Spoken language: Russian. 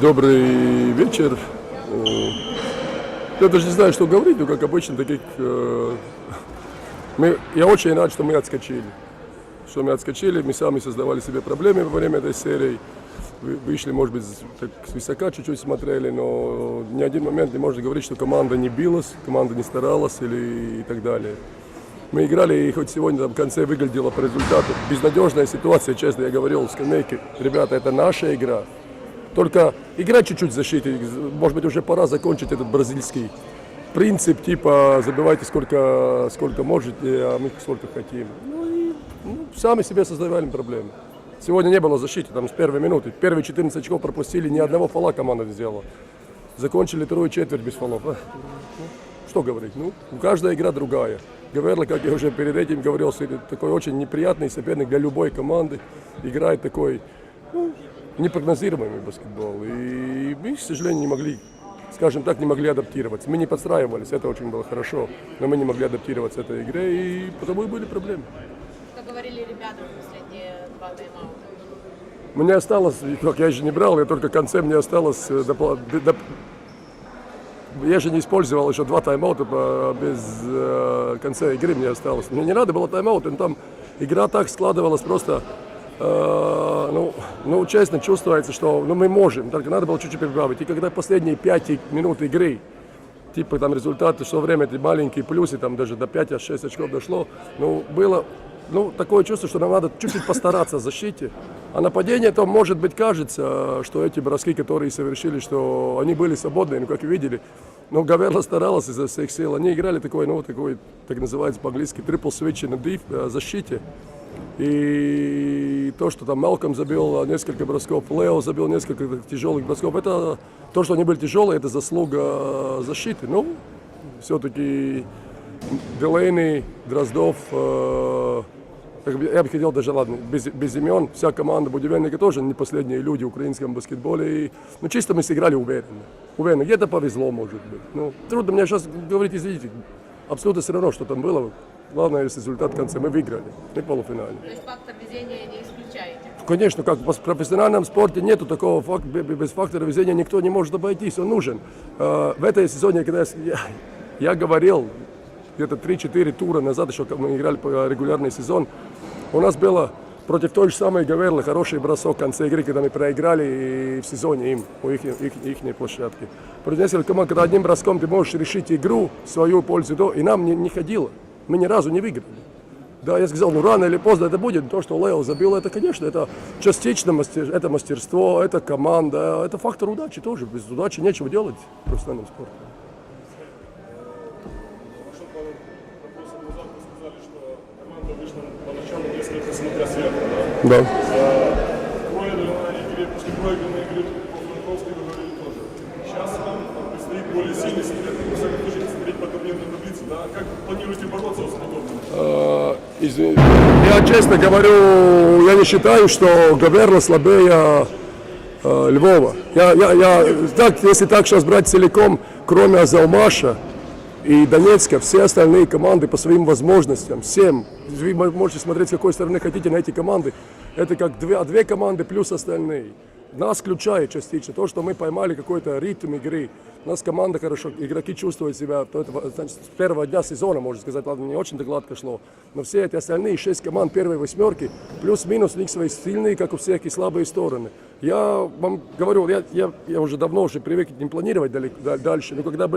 Добрый вечер. Э, Я даже не знаю, что говорить, но как обычно, таких... э, Мы, я очень рад, что мы отскочили. Что мы отскочили, мы сами создавали себе проблемы во время этой серии. Вы- Вышли, может быть, так свысока чуть-чуть смотрели, но ни один момент не можно говорить, что команда не билась, команда не старалась или и так далее. Мы играли, и хоть сегодня там в конце выглядело по результату. Безнадежная ситуация, честно, я говорил в скамейке. Ребята, это наша игра. Только играть чуть-чуть в защите. Может быть, уже пора закончить этот бразильский принцип, типа забивайте сколько, сколько можете, а мы сколько хотим. Ну и ну, сами себе создавали проблемы. Сегодня не было защиты, там с первой минуты. Первые 14 очков пропустили, ни одного фола команда не сделала. Закончили вторую четверть без фолов. Что говорить? Ну, каждая игра другая. Гаверло, как я уже перед этим говорил, такой очень неприятный соперник для любой команды. Играет такой ну, непрогнозируемый баскетбол. И мы, к сожалению, не могли, скажем так, не могли адаптироваться. Мы не подстраивались, это очень было хорошо, но мы не могли адаптироваться этой игре, и потому и были проблемы. Что говорили ребята в последние два тайм-аута? Мне осталось, как я же не брал, я только в конце мне осталось, э, допла- доп- я же не использовал еще два тайм-аута по- без э, конца игры мне осталось. Мне не надо было тайм-аут, но там игра так складывалась просто, ну, ну, честно чувствуется, что ну, мы можем, только надо было чуть-чуть прибавить. И когда последние пять минут игры, типа там результаты, что время эти маленькие плюсы, там даже до 5-6 очков дошло, ну, было ну, такое чувство, что нам надо чуть-чуть постараться в защите. А нападение, то, может быть, кажется, что эти броски, которые совершили, что они были свободные, ну, как вы видели, но Гаверла старалась изо всех сил. Они играли такой, ну, такой, так называется по-английски, трипл свитч на э, защите. И то, что там Малком забил несколько бросков, Лео забил несколько тяжелых бросков, это то, что они были тяжелые, это заслуга защиты. Ну, все-таки Делейни, Дроздов, э, я бы хотел даже, ладно, без, без имен, вся команда Будивельника тоже не последние люди в украинском баскетболе. И, ну, чисто мы сыграли уверенно. Уверенно. Где-то повезло, может быть. Ну, трудно мне сейчас говорить, извините, абсолютно все равно, что там было. Главное, есть результат в конце. Мы выиграли. Мы полуфинале. То есть фактор везения не исключаете? Конечно, как в профессиональном спорте нету такого факта, без фактора везения никто не может обойтись, он нужен. Э, В этой сезоне, когда я, я говорил, где-то 3-4 тура назад, еще мы играли по регулярный сезон, у нас было против той же самой Гаверлы хороший бросок в конце игры, когда мы проиграли и в сезоне им, у их, их, ихней площадки. Против нескольких команд, когда одним броском ты можешь решить игру свою пользу, и нам не, не ходило. Мы ни разу не выиграли. Да, я сказал, ну рано или поздно это будет. То, что Лео забил, это, конечно, это частично мастер, это мастерство, это команда, это фактор удачи тоже. Без удачи нечего делать в профессиональном спорте. Да? Да. Проигранной игре, после проигранной игры по Франковской вы говорили тоже. Сейчас вам предстоит более сильный во всяком случае, смотреть по турнирной таблице, да? Как планируете бороться с подобным? Извини. Я честно говорю, я не считаю, что Гаверла слабее э, Львова. Я, я, я, так, если так сейчас брать целиком, кроме Азалмаша и Донецка, все остальные команды по своим возможностям, всем, вы можете смотреть с какой стороны хотите на эти команды, это как две, две команды плюс остальные. Нас включает частично то, что мы поймали какой-то ритм игры. У нас команда хорошо, игроки чувствуют себя, то это, значит, с первого дня сезона, можно сказать, ладно, не очень-то гладко шло, но все эти остальные шесть команд первой восьмерки, плюс-минус, у них свои сильные, как у всех, и слабые стороны. Я вам говорю, я, я, я уже давно уже привык не планировать далеко, дальше, но когда бы